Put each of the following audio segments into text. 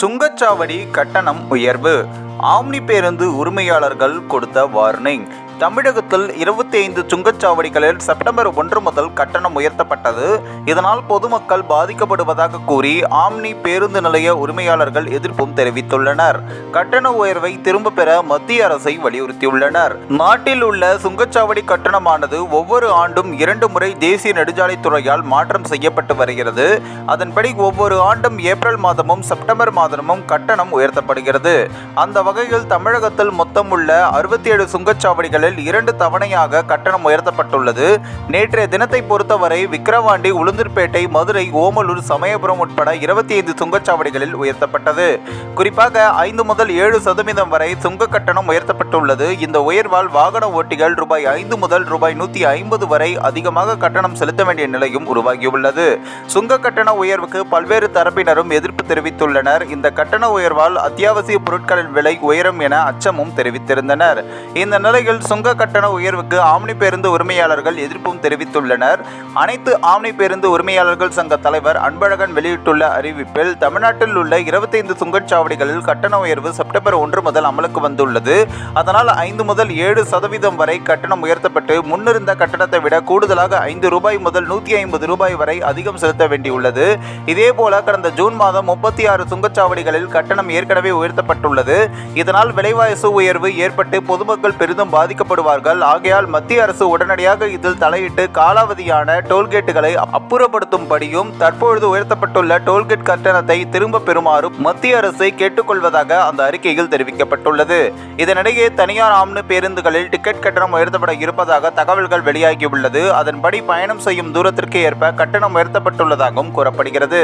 சுங்கச்சாவடி கட்டணம் உயர்வு. ஆம்னி பேருந்து உரிமையாளர்கள் கொடுத்த வார்னிங் தமிழகத்தில் இருபத்தி ஐந்து சுங்கச்சாவடிகளில் செப்டம்பர் ஒன்று முதல் கட்டணம் உயர்த்தப்பட்டது. இதனால் பொதுமக்கள் பாதிக்கப்படுவதாக கூறி ஆம்னி பேருந்து நிலைய உரிமையாளர்கள் எதிர்ப்பும் தெரிவித்துள்ளனர். கட்டண உயர்வை திரும்ப பெற மத்திய அரசை வலியுறுத்தியுள்ளனர். நாட்டில் உள்ள சுங்கச்சாவடி கட்டணமானது ஒவ்வொரு ஆண்டும் இரண்டு முறை தேசிய நெடுஞ்சாலைத்துறையால் மாற்றம் செய்யப்பட்டு வருகிறது. அதன்படி ஒவ்வொரு ஆண்டும் ஏப்ரல் மாதமும் செப்டம்பர் மாதமும் கட்டணம் உயர்த்தப்படுகிறது. அந்த வகையில் தமிழகத்தில் மொத்தம் உள்ள அறுபத்தி ஏழு சுங்கச்சாவடிகளில் இரண்டு தவணையாக கட்டணம் உயர்த்தப்பட்டுள்ளது. நேற்றைய தினத்தை பொறுத்தவரை விக்கிரவாண்டி உளுந்தூர்பேட்டை மதுரை ஓமலூர் சமயபுரம் உட்பட இருபத்தி ஐந்து சுங்கச்சாவடிகளில் உயர்த்தப்பட்டது. குறிப்பாக ஐந்து முதல் ஏழு சதவீதம் வரை சுங்க கட்டணம் உயர்த்தப்பட்டுள்ளது. இந்த உயர்வால் வாகன ஓட்டிகள் ரூபாய் ஐந்து முதல் ரூபாய் நூற்றி ஐம்பது வரை அதிகமாக கட்டணம் செலுத்த வேண்டிய நிலையும் உருவாகியுள்ளது. சுங்க கட்டண உயர்வுக்கு பல்வேறு தரப்பினரும் எதிர்ப்பு தெரிவித்துள்ளனர். இந்த கட்டண உயர்வால் அத்தியாவசிய பொருட்களின் விலை உயரும் என அச்சமும் தெரிவித்திருந்தனர். இந்த நிலையில் சுங்க கட்டண உயர்வுக்கு ஆம்னி பேருந்து உரிமையாளர்கள் எதிர்ப்பும் தெரிவித்துள்ளனர். அனைத்து ஆம்னி பேருந்து உரிமையாளர்கள் சங்க தலைவர் அன்பழகன் வெளியிட்டுள்ள அறிவிப்பில் தமிழ்நாட்டில் உள்ள இருபத்தைந்து சுங்கச்சாவடிகளில் கட்டண உயர்வு செப்டம்பர் ஒன்று முதல் அமலுக்கு வந்துள்ளது. அதனால் ஐந்து முதல் ஏழு சதவீதம் வரை கட்டணம் உயர்த்தப்பட்டு முன்னிருந்த கட்டணத்தை விட கூடுதலாக ஐந்து ரூபாய் முதல் நூற்றி ஐம்பது ரூபாய் வரை அதிகம் செலுத்த வேண்டியுள்ளது. இதேபோல கடந்த ஜூன் மாதம் முப்பத்தி ஆறு சுங்கச்சாவடிகளில் கட்டணம் ஏற்கனவே உயர்த்தப்பட்டுள்ளது. இதனால் விலைவாசி உயர்வு ஏற்பட்டு பொதுமக்கள் பெரிதும் பாதிக்கப்படுவார்கள் ஆகையால் மத்திய அரசு உடனடியாக இதில் தலையிட்டு காலாவதியான டோல்கேட்டுகளை அப்புறப்படுத்தும்படியும் தற்பொழுது உயர்த்தப்பட்டுள்ள டோல்கேட் கட்டணத்தை திரும்ப பெறுமாறும் மத்திய அரசை கேட்டுக்கொள்வதாக அந்த அறிக்கையில் தெரிவிக்கப்பட்டுள்ளது. இதனிடையே தனியார் ஆம்னு பேருந்துகளில் டிக்கெட் கட்டணம் உயர்த்தப்பட இருப்பதாக தகவல்கள் வெளியாகியுள்ளது. அதன்படி பயணம் செய்யும் தூரத்திற்கு ஏற்ப கட்டணம் உயர்த்தப்பட்டுள்ளதாகவும் கூறப்படுகிறது.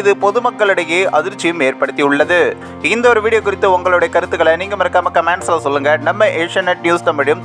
இது பொதுமக்களிடையே அதிர்ச்சியும் ஏற்படுத்தியுள்ளது. இந்த ஒரு வீடியோ குறித்து உங்களுடைய கருத்துக்களை நீங்க மறக்காம கமெண்ட்ஸ்ல சொல்லுங்க. நம்ம ஏஷியநெட் நியூஸ் தமிழையும்